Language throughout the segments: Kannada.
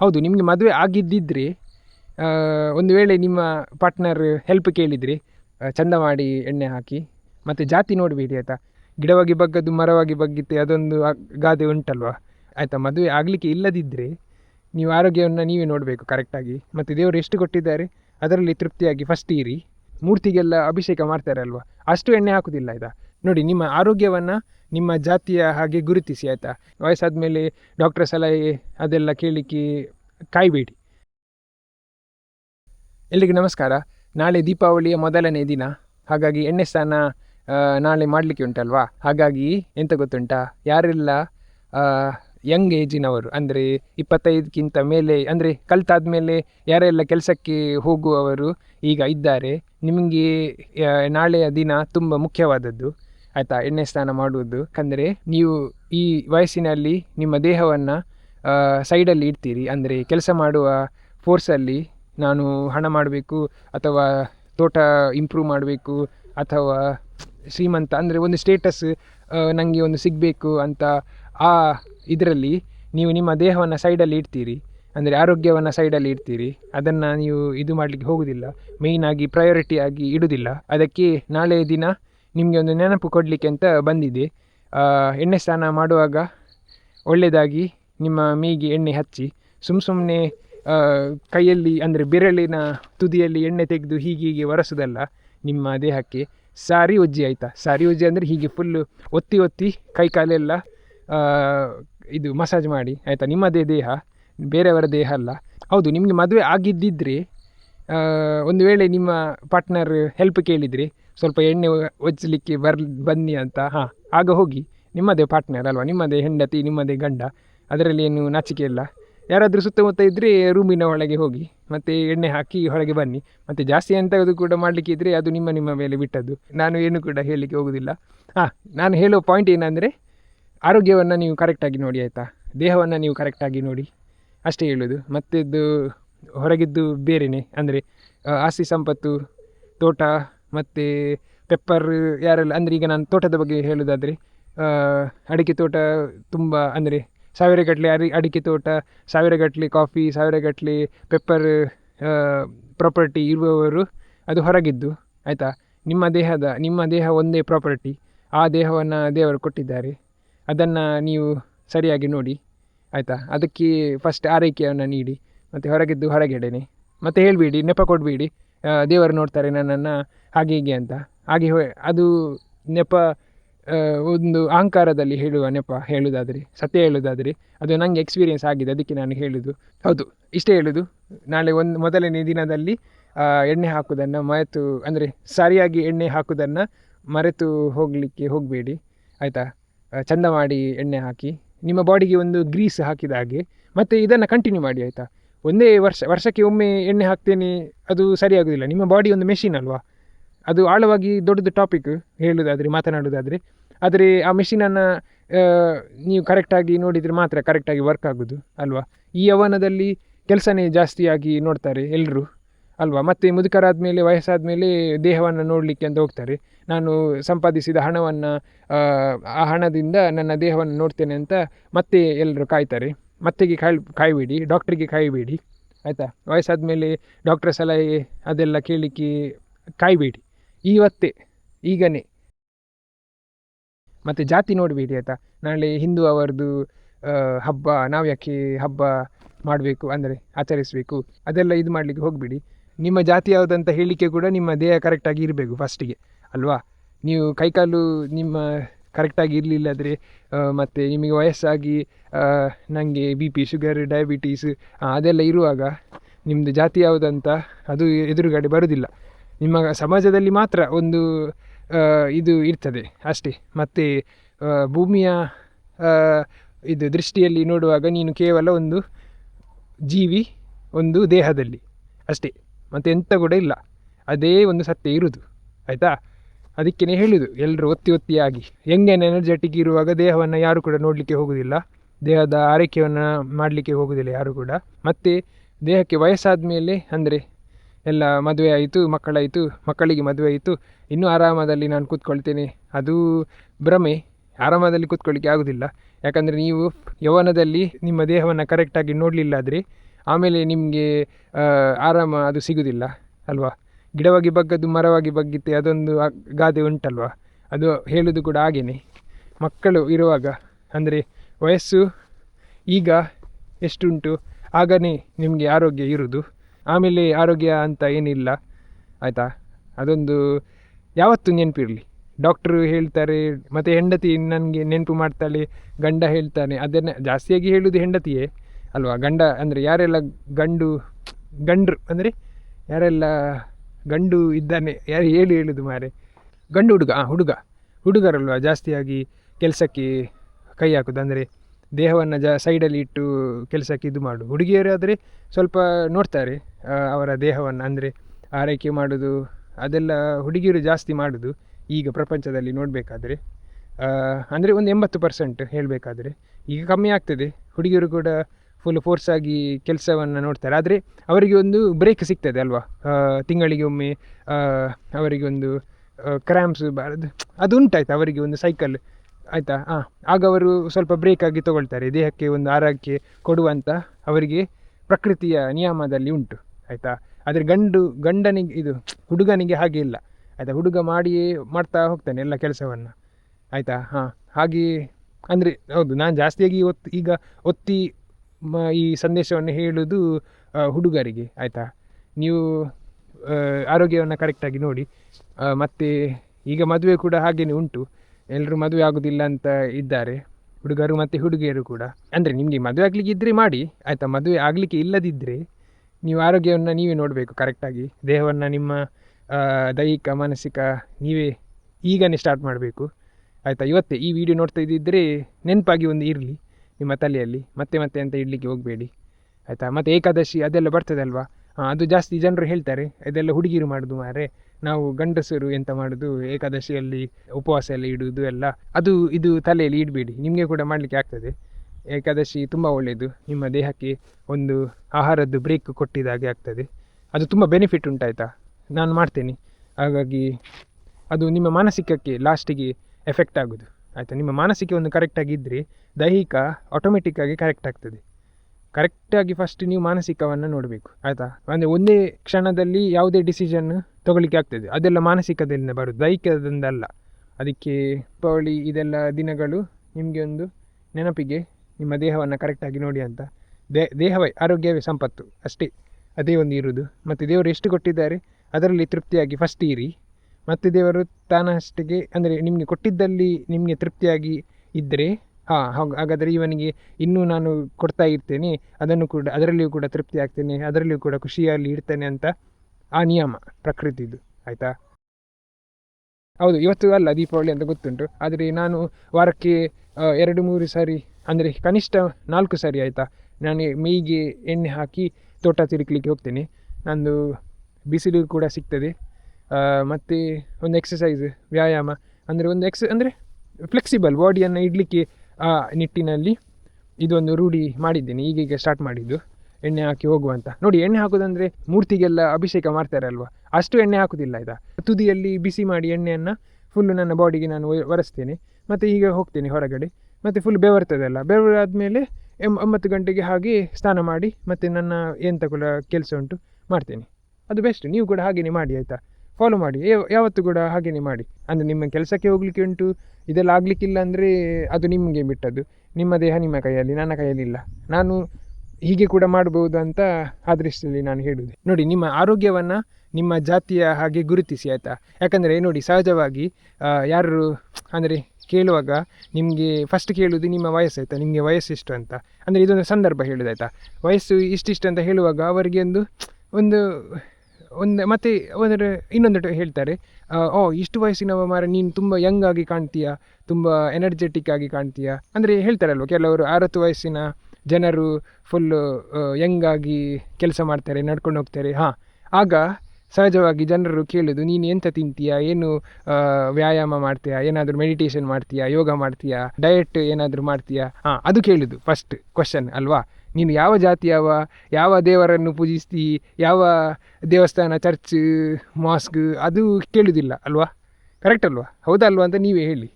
ಹೌದು, ನಿಮಗೆ ಮದುವೆ ಆಗಿದ್ದಿದ್ರೆ ಒಂದು ವೇಳೆ ನಿಮ್ಮ ಪಾರ್ಟ್ನರ್ ಹೆಲ್ಪ್ ಕೇಳಿದರೆ ಚಂದ ಮಾಡಿ ಎಣ್ಣೆ ಹಾಕಿ, ಮತ್ತು ಜಾತಿ ನೋಡಬೇಡಿ ಆಯಿತಾ? ಗಿಡವಾಗಿ ಬಗ್ಗದ್ದು, ಮರವಾಗಿ ಬಗ್ಗಿತ್ತೆ ಅದೊಂದು ಗಾದೆ ಉಂಟಲ್ವಾ? ಆಯಿತಾ, ಮದುವೆ ಆಗಲಿಕ್ಕೆ ಇಲ್ಲದಿದ್ದರೆ ನೀವು ಆರೋಗ್ಯವನ್ನು ನೀವೇ ನೋಡಬೇಕು ಕರೆಕ್ಟಾಗಿ ಮತ್ತು ದೇವರು ಎಷ್ಟು ಕೊಟ್ಟಿದ್ದಾರೆ, ಅದರಲ್ಲಿ ತೃಪ್ತಿಯಾಗಿ ಫಸ್ಟ್ ಇರಿ ಮೂರ್ತಿಗೆಲ್ಲ ಅಭಿಷೇಕ ಮಾಡ್ತಾರೆ ಅಲ್ವಾ ಅಷ್ಟು ಎಣ್ಣೆ ಹಾಕೋದಿಲ್ಲ ಆಯಿತಾ? ನೋಡಿ, ನಿಮ್ಮ ಆರೋಗ್ಯವನ್ನು ನಿಮ್ಮ ಜಾತಿಯ ಹಾಗೆ ಗುರುತಿಸಿ, ಆಯಿತಾ? ವಯಸ್ಸಾದ ಮೇಲೆ ಡಾಕ್ಟರ್ ಸಲಹೆ ಅದೆಲ್ಲ ಕೇಳಲಿಕ್ಕೆ ಕಾಯಬೇಡಿ. ಎಲ್ಲಿಗೆ ನಮಸ್ಕಾರ. ನಾಳೆ ದೀಪಾವಳಿಯ ಮೊದಲನೇ ದಿನ. ಹಾಗಾಗಿ ಎಣ್ಣೆ ಸ್ನಾನ ನಾಳೆ ಮಾಡಲಿಕ್ಕೆ ಉಂಟಲ್ವಾ? ಹಾಗಾಗಿ ಎಂತ ಗೊತ್ತುಂಟಾ? ಯಾರೆಲ್ಲ ಯಂಗ್ ಏಜಿನವರು ಅಂದರೆ ಇಪ್ಪತ್ತೈದಕ್ಕಿಂತ ಮೇಲೆ, ಅಂದರೆ ಕಲ್ತಾದ್ಮೇಲೆ ಯಾರೆಲ್ಲ ಕೆಲಸಕ್ಕೆ ಹೋಗುವವರು ಈಗ ಇದ್ದಾರೆ, ನಿಮಗೆ ನಾಳೆಯ ದಿನ ತುಂಬ ಮುಖ್ಯವಾದದ್ದು. ಆಯಿತಾ? ಎಣ್ಣೆ ಸ್ನಾನ ಮಾಡುವುದು. ಅಂದ್ರೆ ನೀವು ಈ ವಯಸ್ಸಿನಲ್ಲಿ ನಿಮ್ಮ ದೇಹವನ್ನು ಸೈಡಲ್ಲಿ ಇಡ್ತೀರಿ. ಅಂದರೆ ಕೆಲಸ ಮಾಡುವ ಫೋರ್ಸಲ್ಲಿ ನಾನು ಹಣ ಮಾಡಬೇಕು, ಅಥವಾ ತೋಟ ಇಂಪ್ರೂವ್ ಮಾಡಬೇಕು, ಅಥವಾ ಶ್ರೀಮಂತ, ಅಂದರೆ ಒಂದು ಸ್ಟೇಟಸ್ ನನಗೆ ಒಂದು ಸಿಗಬೇಕು ಅಂತ ಆ ಇದರಲ್ಲಿ ನೀವು ನಿಮ್ಮ ದೇಹವನ್ನು ಸೈಡಲ್ಲಿ ಇಡ್ತೀರಿ. ಅಂದರೆ ಆರೋಗ್ಯವನ್ನು ಸೈಡಲ್ಲಿ ಇಡ್ತೀರಿ. ಅದನ್ನು ನೀವು ಇದು ಮಾಡಲಿಕ್ಕೆ ಹೋಗೋದಿಲ್ಲ. ಮೇಯ್ನಾಗಿ ಪ್ರಯಾರಿಟಿ ಆಗಿ ಇಡುವುದಿಲ್ಲ ಅದಕ್ಕೆ ನಾಳೆ ದಿನ ನಿಮಗೆ ಒಂದು ನೆನಪು ಕೊಡಲಿಕ್ಕೆ ಅಂತ ಬಂದಿದೆ. ಎಣ್ಣೆ ಸ್ನಾನ ಮಾಡುವಾಗ ಒಳ್ಳೆಯದಾಗಿ ನಿಮ್ಮ ಮೈಗೆ ಎಣ್ಣೆ ಹಚ್ಚಿ ಸುಮ್ಮ ಸುಮ್ಮನೆ ಕೈಯಲ್ಲಿ ಅಂದರೆ ಬೆರಳಿನ ತುದಿಯಲ್ಲಿ ಎಣ್ಣೆ ತೆಗೆದು ಹೀಗೆ ಹೀಗೆ ಒರೆಸೋದಲ್ಲ ನಿಮ್ಮ ದೇಹಕ್ಕೆ. ಸಾರಿ ಉಜ್ಜಿ ಆಯಿತಾ? ಸಾರಿ ಉಜ್ಜಿ ಅಂದರೆ ಹೀಗೆ ಫುಲ್ಲು ಒತ್ತಿ ಒತ್ತಿ ಕೈ ಕಾಲೆಲ್ಲ ಇದು ಮಸಾಜ್ ಮಾಡಿ, ಆಯಿತಾ? ನಿಮ್ಮದೇ ದೇಹ, ಬೇರೆಯವರ ದೇಹ ಅಲ್ಲ. ಹೌದು, ನಿಮಗೆ ಮದುವೆ ಆಗಿದ್ದಿದ್ರೆ ಒಂದು ವೇಳೆ ನಿಮ್ಮ ಪಾರ್ಟ್ನರ್ ಹೆಲ್ಪ್ ಕೇಳಿದರೆ ಸ್ವಲ್ಪ ಎಣ್ಣೆ ಒಚ್ಚಲಿಕ್ಕೆ ಬರ್ ಬನ್ನಿ ಅಂತ. ಹಾಂ. ಆಗ ಹೋಗಿ ನಿಮ್ಮದೇ ಪಾರ್ಟ್ನರ್ ಅಲ್ವಾ? ನಿಮ್ಮದೇ ಹೆಂಡತಿ ನಿಮ್ಮದೇ ಗಂಡ ಅದರಲ್ಲಿ ಏನು ನಾಚಿಕೆ ಇಲ್ಲ. ಯಾರಾದರೂ ಸುತ್ತಮುತ್ತ ಇದ್ದರೆ ರೂಮಿನ ಒಳಗೆ ಹೋಗಿ ಮತ್ತು ಎಣ್ಣೆ ಹಾಕಿ ಹೊರಗೆ ಬನ್ನಿ. ಮತ್ತು ಜಾಸ್ತಿ ಎಂಥದ್ದು ಕೂಡ ಮಾಡಲಿಕ್ಕೆ ಇದ್ದರೆ ಅದು ನಿಮ್ಮ ನಿಮ್ಮ ಮೇಲೆ ಬಿಟ್ಟದ್ದು. ನಾನು ಏನು ಕೂಡ ಹೇಳಲಿಕ್ಕೆ ಹೋಗೋದಿಲ್ಲ. ಹಾಂ ನಾನು ಹೇಳೋ ಪಾಯಿಂಟ್ ಏನಂದರೆ ಆರೋಗ್ಯವನ್ನು ನೀವು ಕರೆಕ್ಟಾಗಿ ನೋಡಿ ಆಯಿತಾ? ದೇಹವನ್ನು ನೀವು ಕರೆಕ್ಟಾಗಿ ನೋಡಿ. ಅಷ್ಟೇ ಹೇಳೋದು. ಮತ್ತಿದ್ದು ಹೊರಗಿದ್ದು ಬೇರೆಯೇ ಅಂದರೆ ಆಸ್ತಿ ಸಂಪತ್ತು ತೋಟ ಮತ್ತು ಪೆಪ್ಪರ್ ಯಾರೆಲ್ಲ, ಅಂದರೆ ಈಗ ನಾನು ತೋಟದ ಬಗ್ಗೆ ಹೇಳೋದಾದರೆ ಅಡಿಕೆ ತೋಟ ತುಂಬ, ಅಂದರೆ ಸಾವಿರಗಟ್ಟಲೆ ಅರಿ, ಅಡಿಕೆ ತೋಟ ಸಾವಿರಗಟ್ಟಲೆ ಕಾಫಿ ಸಾವಿರಗಟ್ಟಲೆ ಪೆಪ್ಪರ್ ಪ್ರಾಪರ್ಟಿ ಇರುವವರು ಅದು ಹೊರಗಿದ್ದು, ಆಯಿತಾ? ನಿಮ್ಮ ದೇಹದ, ನಿಮ್ಮ ದೇಹ ಒಂದೇ ಪ್ರಾಪರ್ಟಿ ಆ ದೇಹವನ್ನು ದೇವರು ಕೊಟ್ಟಿದ್ದಾರೆ. ಅದನ್ನು ನೀವು ಸರಿಯಾಗಿ ನೋಡಿ, ಆಯಿತಾ? ಅದಕ್ಕೆ ಫಸ್ಟ್ ಆರೈಕೆಯನ್ನು ನೀಡಿ, ಮತ್ತು ಹೊರಗಿದ್ದು ಹೊರಗೆಡೆನೆ. ಮತ್ತು ಹೇಳಬೇಡಿ, ನೆಪ ಕೊಡಬೇಡಿ. ದೇವರು ನೋಡ್ತಾರೆ ನನ್ನನ್ನು ಹಾಗೆ ಹೀಗೆ ಅಂತ. ಹಾಗೆ ಅದು ನೆಪ ಒಂದು ಅಹಂಕಾರದಲ್ಲಿ ಹೇಳುವ ನೆಪ ಹೇಳುವುದಾದರೆ ಸತ್ಯ ಹೇಳುವುದಾದರೆ ಅದು ನನಗೆ ಎಕ್ಸ್ಪೀರಿಯೆನ್ಸ್ ಆಗಿದೆ, ಅದಕ್ಕೆ ನಾನು ಹೇಳುವುದು ಹೌದು, ಇಷ್ಟೇ ಹೇಳುದು. ನಾಳೆ ಒಂದು, ಮೊದಲನೇ ದಿನದಲ್ಲಿ ಎಣ್ಣೆ ಹಾಕುವುದನ್ನು ಮರೆತು, ಅಂದರೆ ಸರಿಯಾಗಿ ಎಣ್ಣೆ ಹಾಕುವುದನ್ನು ಮರೆತು ಹೋಗಲಿಕ್ಕೆ ಹೋಗಬೇಡಿ, ಆಯಿತಾ? ಚಂದ ಮಾಡಿ ಎಣ್ಣೆ ಹಾಕಿ, ನಿಮ್ಮ ಬಾಡಿಗೆ ಒಂದು ಗ್ರೀಸ್ ಹಾಕಿದ ಹಾಗೆ, ಮತ್ತು ಇದನ್ನು ಕಂಟಿನ್ಯೂ ಮಾಡಿ, ಆಯಿತಾ? ಒಂದೇ ವರ್ಷ, ವರ್ಷಕ್ಕೆ ಒಮ್ಮೆ ಎಣ್ಣೆ ಹಾಕ್ತೇನೆ, ಅದು ಸರಿಯಾಗೋದಿಲ್ಲ. ನಿಮ್ಮ ಬಾಡಿ ಒಂದು ಮೆಷಿನ್ ಅಲ್ವಾ? ಅದು ಆಳವಾಗಿ ದೊಡ್ಡದು ಟಾಪಿಕ್ ಹೇಳೋದಾದರೆ, ಮಾತನಾಡೋದಾದರೆ. ಆದರೆ ಆ ಮೆಷಿನನ್ನು ನೀವು ಕರೆಕ್ಟಾಗಿ ನೋಡಿದರೆ ಮಾತ್ರ ಕರೆಕ್ಟಾಗಿ ವರ್ಕ್ ಆಗೋದು, ಅಲ್ವಾ? ಈ ಯವನದಲ್ಲಿ ಕೆಲಸನೇ ಜಾಸ್ತಿಯಾಗಿ ನೋಡ್ತಾರೆ ಎಲ್ಲರೂ ಅಲ್ವಾ? ಮತ್ತು ಮುದುಕರಾದ ಮೇಲೆ ವಯಸ್ಸಾದ ಮೇಲೆ ದೇಹವನ್ನು ನೋಡಲಿಕ್ಕೆ ಅಂತ ಹೋಗ್ತಾರೆ. ನಾನು ಸಂಪಾದಿಸಿದ ಹಣವನ್ನು, ಆ ಹಣದಿಂದ ನನ್ನ ದೇಹವನ್ನು ನೋಡ್ತೇನೆ ಅಂತ ಮತ್ತೆ ಎಲ್ಲರೂ ಕಾಯ್ತಾರೆ. ಮತ್ತೆಗೆ ಕಾಯ್, ಕಾಯಬೇಡಿ ಡಾಕ್ಟ್ರಿಗೆ ಕಾಯಬೇಡಿ, ಆಯಿತಾ? ವಯಸ್ಸಾದ ಮೇಲೆ ಡಾಕ್ಟ್ರ ಸಲಹೆ ಅದೆಲ್ಲ ಕೇಳಲಿಕ್ಕೆ ಕಾಯಬೇಡಿ. ಇವತ್ತೇ ಈಗನೇ. ಮತ್ತು ಜಾತಿ ನೋಡಬೇಡಿ, ಆಯಿತಾ? ನಾಳೆ ಹಿಂದೂ ಅವರದು ಹಬ್ಬ, ನಾವು ಯಾಕೆ ಹಬ್ಬ ಮಾಡಬೇಕು ಅಂದರೆ ಆಚರಿಸಬೇಕು, ಅದೆಲ್ಲ ಇದು ಮಾಡಲಿಕ್ಕೆ ಹೋಗಬೇಡಿ. ನಿಮ್ಮ ಜಾತಿ ಯಾವುದಂತ ಹೇಳಲಿಕ್ಕೆ ಕೂಡ ನಿಮ್ಮ ದೇಹ ಕರೆಕ್ಟಾಗಿ ಇರಬೇಕು ಫಸ್ಟಿಗೆ ಅಲ್ವಾ? ನೀವು ಕೈಕಾಲು ನಿಮ್ಮ ಕರೆಕ್ಟಾಗಿ ಇರಲಿಲ್ಲದ್ರೆ ಮತ್ತು ನಿಮಗೆ ವಯಸ್ಸಾಗಿ ನನಗೆ ಬಿ ಪಿ ಶುಗರ್ ಡಯಾಬಿಟೀಸ್ ಅದೆಲ್ಲ ಇರುವಾಗ ನಿಮ್ಮದು ಜಾತಿ ಯಾವುದಂತ ಅದು ಎದುರುಗಡೆ ಬರೋದಿಲ್ಲ. ನಿಮ್ಮ ಸಮಾಜದಲ್ಲಿ ಮಾತ್ರ ಒಂದು ಇದು ಇರ್ತದೆ ಅಷ್ಟೇ. ಮತ್ತು ಭೂಮಿಯ ಇದು ದೃಷ್ಟಿಯಲ್ಲಿ ನೋಡುವಾಗ ನೀನು ಕೇವಲ ಒಂದು ಜೀವಿ, ಒಂದು ದೇಹದಲ್ಲಿ ಅಷ್ಟೇ. ಮತ್ತೆ ಎಂಥ ಕೂಡ ಇಲ್ಲ. ಅದೇ ಒಂದು ಸತ್ಯ ಇರುವುದು. ಆಯಿತಾ? ಅದಕ್ಕೇ ಹೇಳಿದ್ದು ಎಲ್ಲರೂ ಒತ್ತಿ ಒತ್ತಿಯಾಗಿ. ಹೆಂಗೇನು ಎನರ್ಜೆಟಿಕ್ ಇರುವಾಗ ದೇಹವನ್ನು ಯಾರು ಕೂಡ ನೋಡಲಿಕ್ಕೆ ಹೋಗುವುದಿಲ್ಲ ದೇಹದ ಆರೈಕೆಯನ್ನು ಮಾಡಲಿಕ್ಕೆ ಹೋಗುವುದಿಲ್ಲ ಯಾರು ಕೂಡ. ಮತ್ತು ದೇಹಕ್ಕೆ ವಯಸ್ಸಾದ ಮೇಲೆ ಅಂದರೆ ಎಲ್ಲ ಮದುವೆ ಆಯಿತು, ಮಕ್ಕಳಾಯಿತು, ಮಕ್ಕಳಿಗೆ ಮದುವೆ ಆಯಿತು, ಇನ್ನೂ ಆರಾಮದಲ್ಲಿ ನಾನು ಕೂತ್ಕೊಳ್ತೇನೆ. ಅದು ಭ್ರಮೆ. ಆರಾಮದಲ್ಲಿ ಕೂತ್ಕೊಳ್ಳಿಕ್ಕೆ ಆಗೋದಿಲ್ಲ. ಯಾಕಂದರೆ ನೀವು ಯೌವನದಲ್ಲಿ ನಿಮ್ಮ ದೇಹವನ್ನು ಕರೆಕ್ಟಾಗಿ ನೋಡಲಿಲ್ಲ ಆದರೆ ಆಮೇಲೆ ನಿಮಗೆ ಆರಾಮ ಅದು ಸಿಗುವುದಿಲ್ಲ ಅಲ್ವಾ? ಗಿಡವಾಗಿ ಬಗ್ಗದ್ದು, ಮರವಾಗಿ ಬಗ್ಗಿತ್ತೆ ಅದೊಂದು ಗಾದೆ ಉಂಟಲ್ವ? ಅದು ಹೇಳೋದು ಕೂಡ ಹಾಗೇನೆ. ಮಕ್ಕಳು ಇರುವಾಗ, ಅಂದರೆ ವಯಸ್ಸು ಈಗ ಎಷ್ಟುಂಟು, ಆಗನೇ ನಿಮಗೆ ಆರೋಗ್ಯ ಇರುವುದು ಆಮೇಲೆ ಆರೋಗ್ಯ ಅಂತ ಏನಿಲ್ಲ, ಆಯಿತಾ? ಅದೊಂದು ಯಾವತ್ತೂ ನೆನಪಿರಲಿ. ಡಾಕ್ಟ್ರು ಹೇಳ್ತಾರೆ, ಮತ್ತು ಹೆಂಡತಿ ನನಗೆ ನೆನಪು ಮಾಡ್ತಾಳೆ, ಗಂಡ ಹೇಳ್ತಾನೆ. ಅದನ್ನು ಜಾಸ್ತಿಯಾಗಿ ಹೇಳುವುದು ಹೆಂಡತಿಯೇ ಅಲ್ವಾ? ಗಂಡ ಅಂದರೆ ಯಾರೆಲ್ಲ ಗಂಡು, ಗಂಡ್ರು ಅಂದರೆ ಯಾರೆಲ್ಲ ಗಂಡು ಇದ್ದಾನೆ. ಯಾರು ಹೇಳಿ ಹೇಳುದು ಮಾರೆ? ಗಂಡು ಹುಡುಗ ಹಾಂ ಹುಡುಗ. ಹುಡುಗರಲ್ವ ಜಾಸ್ತಿಯಾಗಿ ಕೆಲಸಕ್ಕೆ ಕೈ ಹಾಕೋದು? ಅಂದರೆ ದೇಹವನ್ನು ಜಾ, ಸೈಡಲ್ಲಿ ಇಟ್ಟು ಕೆಲಸಕ್ಕೆ ಇದು ಮಾಡು. ಹುಡುಗಿಯರಾದರೆ ಸ್ವಲ್ಪ ನೋಡ್ತಾರೆ ಅವರ ದೇಹವನ್ನು. ಅಂದರೆ ಆರೈಕೆ ಮಾಡೋದು, ಅದೆಲ್ಲ ಹುಡುಗಿಯರು ಜಾಸ್ತಿ ಮಾಡೋದು ಈಗ ಪ್ರಪಂಚದಲ್ಲಿ ನೋಡಬೇಕಾದ್ರೆ. ಅಂದರೆ ಒಂದು ಎಂಬತ್ತು ಪರ್ಸೆಂಟ್ ಹೇಳಬೇಕಾದ್ರೆ. ಈಗ ಕಮ್ಮಿ ಆಗ್ತದೆ. ಹುಡುಗಿಯರು ಕೂಡ ಫುಲ್ ಫೋರ್ಸ್ ಆಗಿ ಕೆಲಸವನ್ನು ನೋಡ್ತಾರೆ. ಆದರೆ ಅವರಿಗೆ ಒಂದು ಬ್ರೇಕ್ ಸಿಗ್ತದೆ ಅಲ್ವಾ? ತಿಂಗಳಿಗೆ ಒಮ್ಮೆ ಅವರಿಗೆ ಒಂದು ಕ್ರ್ಯಾಂಪ್ಸ್ ಬಾರದು ಅದು ಉಂಟಾಯ್ತು ಅವರಿಗೆ ಒಂದು ಸೈಕಲ್ ಆಯಿತಾ? ಹಾಂ ಆಗ ಅವರು ಸ್ವಲ್ಪ ಬ್ರೇಕ್ ಆಗಿ ತಗೊಳ್ತಾರೆ. ದೇಹಕ್ಕೆ ಒಂದು ಆರೋಗ್ಯ ಕೊಡುವಂಥ ಅವರಿಗೆ ಪ್ರಕೃತಿಯ ನಿಯಮದಲ್ಲಿ ಉಂಟು. ಆಯಿತಾ? ಆದರೆ ಗಂಡು, ಗಂಡನಿಗೆ ಇದು ಹುಡುಗನಿಗೆ ಹಾಗೆ ಇಲ್ಲ. ಆಯಿತಾ? ಹುಡುಗ ಮಾಡಿಯೇ ಮಾಡ್ತಾ ಹೋಗ್ತಾನೆ ಎಲ್ಲ ಕೆಲಸವನ್ನು. ಆಯಿತಾ? ಹಾಂ ಹಾಗೆ ಅಂದರೆ ಹೌದು, ನಾನು ಜಾಸ್ತಿಯಾಗಿ ಒತ್ತು ಈಗ ಒತ್ತಿ ಮ, ಈ ಸಂದೇಶವನ್ನು ಹೇಳುವುದು ಹುಡುಗರಿಗೆ, ಆಯಿತಾ? ನೀವು ಆರೋಗ್ಯವನ್ನು ಕರೆಕ್ಟಾಗಿ ನೋಡಿ. ಮತ್ತು ಈಗ ಮದುವೆ ಕೂಡ ಹಾಗೇನೆ ಉಂಟು. ಎಲ್ಲರೂ ಮದುವೆ ಆಗೋದಿಲ್ಲ ಅಂತ ಇದ್ದಾರೆ. ಹುಡುಗರು ಮತ್ತು ಹುಡುಗಿಯರು ಕೂಡ. ಅಂದರೆ ನಿಮಗೆ ಮದುವೆ ಆಗಲಿಕ್ಕೆ ಇದ್ದರೆ ಮಾಡಿ, ಆಯಿತಾ? ಮದುವೆ ಆಗಲಿಕ್ಕೆ ಇಲ್ಲದಿದ್ದರೆ ನೀವು ಆರೋಗ್ಯವನ್ನು ನೀವೇ ನೋಡಬೇಕು ಕರೆಕ್ಟಾಗಿ ದೇಹವನ್ನು ನಿಮ್ಮ ದೈಹಿಕ, ಮಾನಸಿಕ ನೀವೇ ಈಗನೇ ಸ್ಟಾರ್ಟ್ ಮಾಡಬೇಕು. ಆಯಿತಾ? ಇವತ್ತೇ ಈ ವಿಡಿಯೋ ನೋಡ್ತಾ ಇದ್ದಿದ್ದರೆ ನೆನಪಾಗಿ ಒಂದು ಇರಲಿ. ನಿಮ್ಮ ತಲೆಯಲ್ಲಿ. ಮತ್ತೆ ಮತ್ತೆ ಅಂತ ಇಡಲಿಕ್ಕೆ ಹೋಗಬೇಡಿ. ಆಯಿತಾ? ಮತ್ತು ಏಕಾದಶಿ ಅದೆಲ್ಲ ಬರ್ತದಲ್ವಾ ಹಾಂ ಅದು ಜಾಸ್ತಿ ಜನರು ಹೇಳ್ತಾರೆ. ಅದೆಲ್ಲ ಹುಡುಗಿರು ಮಾಡೋದು ಮಾರೆ. ನಾವು ಗಂಡಸರು ಎಂತ ಮಾಡೋದು? ಏಕಾದಶಿಯಲ್ಲಿ ಉಪವಾಸ ಎಲ್ಲ ಇಡುವುದು ಎಲ್ಲ. ಅದು ಇದು ತಲೆಯಲ್ಲಿ ಇಡಬೇಡಿ. ನಿಮಗೆ ಕೂಡ ಮಾಡಲಿಕ್ಕೆ ಆಗ್ತದೆ. ಏಕಾದಶಿ ತುಂಬ ಒಳ್ಳೆಯದು ನಿಮ್ಮ ದೇಹಕ್ಕೆ ಒಂದು ಆಹಾರದ್ದು ಬ್ರೇಕ್ ಕೊಟ್ಟಿದ್ದಾಗೆ ಆಗ್ತದೆ. ಅದು ತುಂಬ ಬೆನಿಫಿಟ್ ಉಂಟಾಯ್ತಾ? ನಾನು ಮಾಡ್ತೇನೆ. ಹಾಗಾಗಿ ಅದು ನಿಮ್ಮ ಮಾನಸಿಕಕ್ಕೆ ಲಾಸ್ಟಿಗೆ ಎಫೆಕ್ಟ್ ಆಗೋದು. ಆಯಿತಾ? ನಿಮ್ಮ ಮಾನಸಿಕ ಒಂದು ಕರೆಕ್ಟಾಗಿ ಇದ್ದರೆ ದೈಹಿಕ ಆಟೋಮೆಟಿಕ್ಕಾಗಿ ಕರೆಕ್ಟ್ ಆಗ್ತದೆ. ಕರೆಕ್ಟಾಗಿ ಫಸ್ಟ್ ನೀವು ಮಾನಸಿಕವನ್ನು ನೋಡಬೇಕು, ಆಯಿತಾ? ಅಂದರೆ ಒಂದೇ ಕ್ಷಣದಲ್ಲಿ ಯಾವುದೇ ಡಿಸಿಷನ್ ತಗೊಳ್ಳಿಕ್ಕೆ ಆಗ್ತದೆ. ಅದೆಲ್ಲ ಮಾನಸಿಕದಿಂದ ಬರೋದು ದೈಹಿಕದಿಂದಲ್ಲ ಅದಕ್ಕೆ ದೀಪಾವಳಿ ಇದೆಲ್ಲ ದಿನಗಳು ನಿಮಗೆ ಒಂದು ನೆನಪಿಗೆ ನಿಮ್ಮ ದೇಹವನ್ನು ಕರೆಕ್ಟಾಗಿ ನೋಡಿ ಅಂತ. ದೇಹವೇ, ಆರೋಗ್ಯವೇ ಸಂಪತ್ತು, ಅಷ್ಟೇ. ಅದೇ ಒಂದು ಇರುವುದು ಮತ್ತು ದೇವರು ಎಷ್ಟು ಕೊಟ್ಟಿದ್ದಾರೆ, ಅದರಲ್ಲಿ ತೃಪ್ತಿಯಾಗಿ ಫಸ್ಟ್ ಇರಿ. ಮತ್ತು ದೇವರು ತಾನಷ್ಟಿಗೆ ಅಂದರೆ ನಿಮಗೆ ಕೊಟ್ಟಿದ್ದಲ್ಲಿ ನಿಮಗೆ ತೃಪ್ತಿಯಾಗಿ ಇದ್ದರೆ, ಹಾಂ, ಹಾಗೆ, ಹಾಗಾದರೆ ಇವನಿಗೆ ಇನ್ನೂ ನಾನು ಕೊಡ್ತಾ ಇರ್ತೇನೆ, ಅದನ್ನು ಕೂಡ, ಅದರಲ್ಲಿಯೂ ಕೂಡ ತೃಪ್ತಿ ಆಗ್ತೇನೆ, ಅದರಲ್ಲಿಯೂ ಕೂಡ ಖುಷಿಯಲ್ಲಿ ಇರ್ತೇನೆ ಅಂತ ಆ ನಿಯಮ ಪ್ರಕೃತಿದು ಆಯಿತಾ? ಹೌದು, ಇವತ್ತು ಅಲ್ಲ ದೀಪಾವಳಿ ಅಂತ ಗೊತ್ತುಂಟು, ಆದರೆ ನಾನು ವಾರಕ್ಕೆ ಎರಡು, ಮೂರು ಸಾರಿ, ಅಂದರೆ ಕನಿಷ್ಠ ನಾಲ್ಕು ಸಾರಿ ಆಯಿತಾ, ನಾನು ಮೈಗೆ ಎಣ್ಣೆ ಹಾಕಿ ತೋಟ ತಿರುಗಲಿಕ್ಕೆ ಹೋಗ್ತೇನೆ, ನಂದು ಬಿಸಿಲು ಕೂಡ ಸಿಗ್ತದೆ. ಮತ್ತು ಒಂದು ಎಕ್ಸಸೈಸ್ ವ್ಯಾಯಾಮ. ಅಂದರೆ ಒಂದು ಎಕ್ಸ ಅಂದರೆ ಫ್ಲೆಕ್ಸಿಬಲ್ ಬಾಡಿಯನ್ನು ಇಡಲಿಕ್ಕೆ ಆ ನಿಟ್ಟಿನಲ್ಲಿ ಇದೊಂದು ರೂಢಿ ಮಾಡಿದ್ದೇನೆ. ಈಗೀಗ ಸ್ಟಾರ್ಟ್ ಮಾಡಿದ್ದು. ಎಣ್ಣೆ ಹಾಕಿ ಹೋಗುವಂತ ನೋಡಿ, ಎಣ್ಣೆ ಹಾಕೋದಂದರೆ ಮೂರ್ತಿಗೆಲ್ಲ ಅಭಿಷೇಕ ಮಾಡ್ತಾರೆ ಅಲ್ವಾ ಅಷ್ಟು ಎಣ್ಣೆ ಹಾಕೋದಿಲ್ಲ ಆಯಿತಾ? ತುದಿಯಲ್ಲಿ ಬಿಸಿ ಮಾಡಿ ಎಣ್ಣೆಯನ್ನು ಫುಲ್ಲು ನನ್ನ ಬಾಡಿಗೆ ನಾನು ಒರೆಸ್ತೇನೆ. ಮತ್ತು ಈಗ ಹೋಗ್ತೇನೆ ಹೊರಗಡೆ. ಮತ್ತು ಫುಲ್ ಬೆವರ್ತದಲ್ಲ. ಬೆವರಾದಮೇಲೆ ಎಂ, ಒಂಬತ್ತು ಗಂಟೆಗೆ ಹಾಗೆ ಸ್ನಾನ ಮಾಡಿ ಮತ್ತು ನನ್ನ ಏನು ತಗೊಳ್ಳೋ ಕೆಲಸ ಉಂಟು ಮಾಡ್ತೇನೆ. ಅದು ಬೆಸ್ಟ್ ನೀವು ಕೂಡ ಹಾಗೆಯೇ ಮಾಡಿ ಆಯಿತಾ? ಫಾಲೋ ಮಾಡಿ. ಯಾವತ್ತು ಕೂಡ ಹಾಗೆಯೇ ಮಾಡಿ. ಅಂದರೆ ನಿಮ್ಮ ಕೆಲಸಕ್ಕೆ ಹೋಗಲಿಕ್ಕೆ ಉಂಟು, ಇದೆಲ್ಲ ಆಗಲಿಕ್ಕಿಲ್ಲ ಅಂದರೆ ಅದು ನಿಮಗೆ ಬಿಟ್ಟದ್ದು. ನಿಮ್ಮ ದೇಹ ನಿಮ್ಮ ಕೈಯಲ್ಲಿ, ನನ್ನ ಕೈಯಲ್ಲಿ ಇಲ್ಲ. ನಾನು ಹೀಗೆ ಕೂಡ ಮಾಡಬಹುದು ಅಂತ ಆ ದೃಷ್ಟಿಯಲ್ಲಿ ನಾನು ಹೇಳುವುದು. ನೋಡಿ, ನಿಮ್ಮ ಆರೋಗ್ಯವನ್ನು ನಿಮ್ಮ ಜಾತಿಯ ಹಾಗೆ ಗುರುತಿಸಿ, ಆಯಿತಾ? ಯಾಕಂದರೆ, ನೋಡಿ, ಸಹಜವಾಗಿ ಯಾರು ಅಂದರೆ ಕೇಳುವಾಗ ನಿಮಗೆ ಫಸ್ಟ್ ಕೇಳುವುದು ನಿಮ್ಮ ವಯಸ್ಸು, ಆಯಿತಾ? ನಿಮಗೆ ವಯಸ್ಸು ಎಷ್ಟು ಅಂತ. ಅಂದರೆ ಇದೊಂದು ಸಂದರ್ಭ ಹೇಳುದಾಯ್ತಾ ವಯಸ್ಸು ಇಷ್ಟಿಷ್ಟು ಅಂತ ಹೇಳುವಾಗ ಅವರಿಗೆ ಒಂದು ಒಂದು ಒಂದು ಮತ್ತೆ ಅದರ ಇನ್ನೊಂದು ಹೇಳ್ತಾರೆ. ಓ, ಇಷ್ಟು ವಯಸ್ಸಿನವ ಮಾರ, ನೀನು ತುಂಬ ಯಂಗ್ ಆಗಿ ಕಾಣ್ತೀಯ? ತುಂಬ ಎನರ್ಜೆಟಿಕ್ ಆಗಿ ಕಾಣ್ತೀಯ? ಅಂದರೆ ಹೇಳ್ತಾರಲ್ವ, ಕೆಲವರು ಅರವತ್ತು ವಯಸ್ಸಿನ ಜನರು ಫುಲ್ಲು ಆಗಿ ಕೆಲಸ ಮಾಡ್ತಾರೆ, ನಡ್ಕೊಂಡು ಹೋಗ್ತಾರೆ. ಹಾಂ, ಆಗ ಸಹಜವಾಗಿ ಜನರು ಕೇಳೋದು, ನೀನು ಎಂತ ತಿಂತೀಯ? ಏನು ವ್ಯಾಯಾಮ ಮಾಡ್ತೀಯಾ? ಏನಾದರೂ ಮೆಡಿಟೇಷನ್ ಮಾಡ್ತೀಯಾ? ಯೋಗ ಮಾಡ್ತೀಯಾ? ಡಯಟ್ ಏನಾದರೂ ಮಾಡ್ತೀಯಾ? ಹಾಂ, ಅದು ಕೇಳೋದು ಫಸ್ಟ್ ಕ್ವಶನ್ ಅಲ್ವಾ? ನೀನು ಯಾವ ಜಾತಿಯವ ಯಾವ ದೇವರನ್ನು ಪೂಜಿಸ್ತೀ? ಯಾವ ದೇವಸ್ಥಾನ, ಚರ್ಚ್, ಮಾಸ್ಕ್ ಅದು ಕೇಳುವುದಿಲ್ಲ ಅಲ್ವಾ? ಕರೆಕ್ಟ್ ಅಲ್ವಾ? ಹೌದಲ್ವಾ ಅಂತ ನೀವೇ ಹೇಳಿ.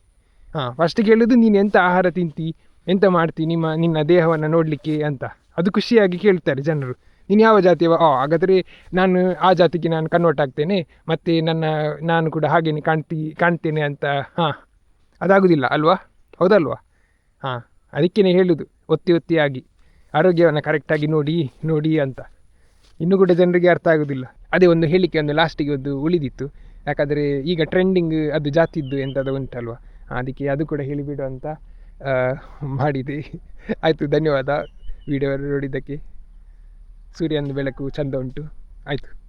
ಹಾಂ ಫಸ್ಟ್ ಕೇಳೋದು ನೀನು ಎಂಥ ಆಹಾರ ತಿಂತಿ? ಎಂತ ಮಾಡ್ತಿ ನಿಮ್ಮ, ನಿನ್ನ ದೇಹವನ್ನು ನೋಡಲಿಕ್ಕೆ ಅಂತ. ಅದು ಖುಷಿಯಾಗಿ ಕೇಳ್ತಾರೆ ಜನರು. ನೀನು ಯಾವ ಜಾತಿಯವ ಆ, ಹಾಗಾದರೆ ನಾನು ಆ ಜಾತಿಗೆ ನಾನು ಕನ್ವರ್ಟ್ ಆಗ್ತೇನೆ. ಮತ್ತು ನನ್ನ, ನಾನು ಕೂಡ ಹಾಗೇನೆ ಕಾಣ್ತಿ, ಕಾಣ್ತೇನೆ ಅಂತ. ಹಾಂ, ಅದಾಗೋದಿಲ್ಲ ಅಲ್ವಾ? ಹೌದಲ್ವಾ? ಹಾಂ ಅದಕ್ಕೇ ಹೇಳೋದು. ಒತ್ತಿ, ಒತ್ತಿಯಾಗಿ. ಆರೋಗ್ಯವನ್ನು ಕರೆಕ್ಟಾಗಿ ನೋಡಿ ನೋಡಿ ಅಂತ. ಇನ್ನೂ ಕೂಡ ಜನರಿಗೆ ಅರ್ಥ ಆಗೋದಿಲ್ಲ. ಅದೇ ಒಂದು ಹೇಳಿಕೆ ಒಂದು ಲಾಸ್ಟಿಗೆ ಒಂದು ಉಳಿದಿತ್ತು. ಯಾಕಂದರೆ ಈಗ ಟ್ರೆಂಡಿಂಗ್ ಅದು ಜಾತಿದ್ದು ಎಂಥದ್ದು ಉಂಟಲ್ವ? ಅದಕ್ಕೆ ಅದು ಕೂಡ ಹೇಳಿಬಿಡು ಅಂತ ಮಾಡಿದೆ. ಆಯಿತು, ಧನ್ಯವಾದ. ವಿಡಿಯೋ ನೋಡಿದ್ದಕ್ಕೆ. ಸೂರ್ಯನ ಬೆಳಕು ಚಂದ ಉಂಟು. ಆಯಿತು.